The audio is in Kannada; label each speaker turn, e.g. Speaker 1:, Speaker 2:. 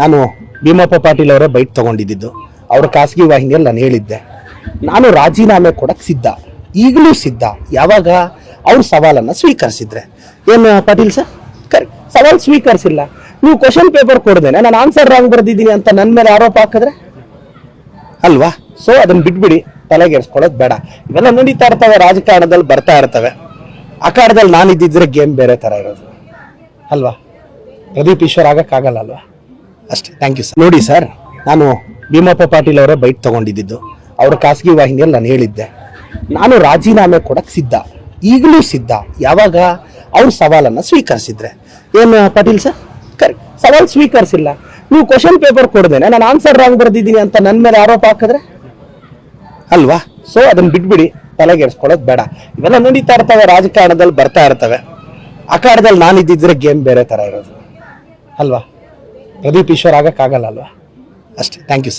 Speaker 1: ನಾನು ಭೀಮಪ್ಪ ಪಾಟೀಲ್ ಅವರೇ ಬೈಟ್ ತಗೊಂಡಿದ್ದು. ಅವರ ಖಾಸಗಿ ವಾಹಿನಿಯಲ್ಲಿ ನಾನು ಹೇಳಿದ್ದೆ. ನಾನು ರಾಜೀನಾಮೆ ಕೊಡಕ್ಕೆ ಸಿದ್ಧ. ಈಗಲೂ ಸಿದ್ಧ. ಯಾವಾಗ? ಅವ್ರ ಸವಾಲನ್ನು ಸ್ವೀಕರಿಸಿದ್ರೆ. ಏನು ಪಾಟೀಲ್ ಸರ್? ಕರೆಕ್ಟ್ ಸವಾಲು ಸ್ವೀಕರಿಸಿಲ್ಲ. ನೀವು ಕ್ವಶನ್ ಪೇಪರ್ ಕೊಡ್ದೇನೆ. ನಾನು ಆನ್ಸರ್ ರಾಂಗ್ ಬರೆದಿದ್ದೀನಿ ಅಂತ ನನ್ನ ಮೇಲೆ ಆರೋಪ ಹಾಕಿದ್ರೆ? ಅಲ್ವಾ? ಸೊ ಅದನ್ನು ಬಿಟ್ಬಿಡಿ. ತಲೆಗೆಡ್ಸ್ಕೊಳ್ಳೋದು ಬೇಡ. ಇವೆಲ್ಲ ನಡೀತಾ ಇರ್ತವೆ, ರಾಜಕಾರಣದಲ್ಲಿ ಬರ್ತಾ ಇರ್ತವೆ. ಅಖಾಡದಲ್ಲಿ ನಾನು ಇದ್ದಿದ್ರೆ ಗೇಮ್ ಬೇರೆ ಥರ ಇರೋದು. ಅಲ್ವಾ? ಪ್ರದೀಪ್ ಈಶ್ವರ್ ಆಗಕ್ಕಾಗಲ್ಲ ಅಲ್ವಾ? ಅಷ್ಟೇ. ಥ್ಯಾಂಕ್ ಯು ಸರ್ ನೋಡಿ ಸರ್ ನಾನು ಭೀಮಪ್ಪ ಪಾಟೀಲ್ ಅವರೇ ಬೈಟ್ ತಗೊಂಡಿದ್ದು ಅವರ ಖಾಸಗಿ ವಾಹಿನಿಯಲ್ಲಿ ನಾನು ಹೇಳಿದ್ದೆ. ನಾನು ರಾಜೀನಾಮೆ ಕೊಡಕ್ಕೆ ಸಿದ್ಧ. ಈಗಲೂ ಸಿದ್ಧ. ಯಾವಾಗ ಅವ್ರ ಸವಾಲನ್ನು ಸ್ವೀಕರಿಸಿದ್ರೆ. ಏನು, ಪಾಟೀಲ್ ಸರ್ ಕರೆಕ್ಟ್ ಸವಾಲು ಸ್ವೀಕರಿಸಿಲ್ಲ. ನೀವು ಕ್ವಶನ್ ಪೇಪರ್ ಕೊಡ್ದೇನೆ. ನಾನು ಆನ್ಸರ್ ರಾಂಗ್ ಬರೆದಿದ್ದೀನಿ ಅಂತ ನನ್ನ ಮೇಲೆ ಆರೋಪ ಹಾಕಿದ್ರೆ? ಅಲ್ವಾ? ಸೊ ಅದನ್ನ ಬಿಟ್ಬಿಡಿ. ತಲೆಗೆಡ್ಸ್ಕೊಳ್ಳೋದು ಬೇಡ. ಇವೆಲ್ಲ ನಡೀತಾ ಇರ್ತವೆ, ರಾಜಕಾರಣದಲ್ಲಿ ಬರ್ತಾ ಇರ್ತವೆ. ಅಖಾಡದಲ್ಲಿ ನಾನು ಇದ್ದಿದ್ರೆ ಗೇಮ್ ಬೇರೆ ಥರ ಇರೋದು. ಅಲ್ವಾ? ಪ್ರದೀಪ್ ಈಶ್ವರ್ ಆಗಕ್ಕಾಗಲ್ಲ ಅಲ್ವಾ? ಅಷ್ಟೇ. Thank you sir